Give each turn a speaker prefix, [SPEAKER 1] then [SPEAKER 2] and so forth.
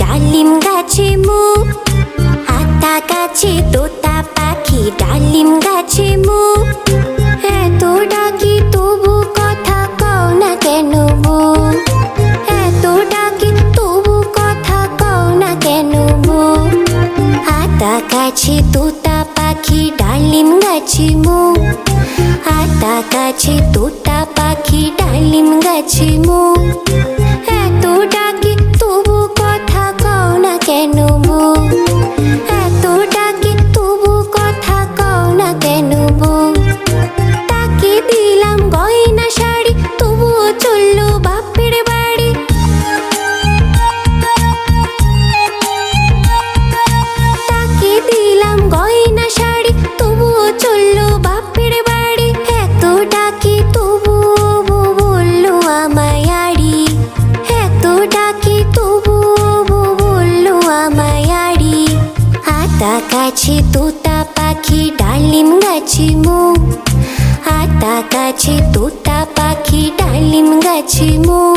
[SPEAKER 1] ডালিম গাছে মুখ আতা গাছে তোতা পাখি, ডালিম গাছে মুখ এত ডাকি তবু কথা কও না কেন বউ এত ডাকি তবু কথা কও না কেন বউ আতা গাছে তোতা পাখি, ডালিম গাছে মুখ আতা গাছে তোতা পাখি, ডালিম গাছে মুখ গাছে তোতা পাখি ডালিম গাছে মো। আতা গাছে তোতা পাখি ডালিম গাছে মুখ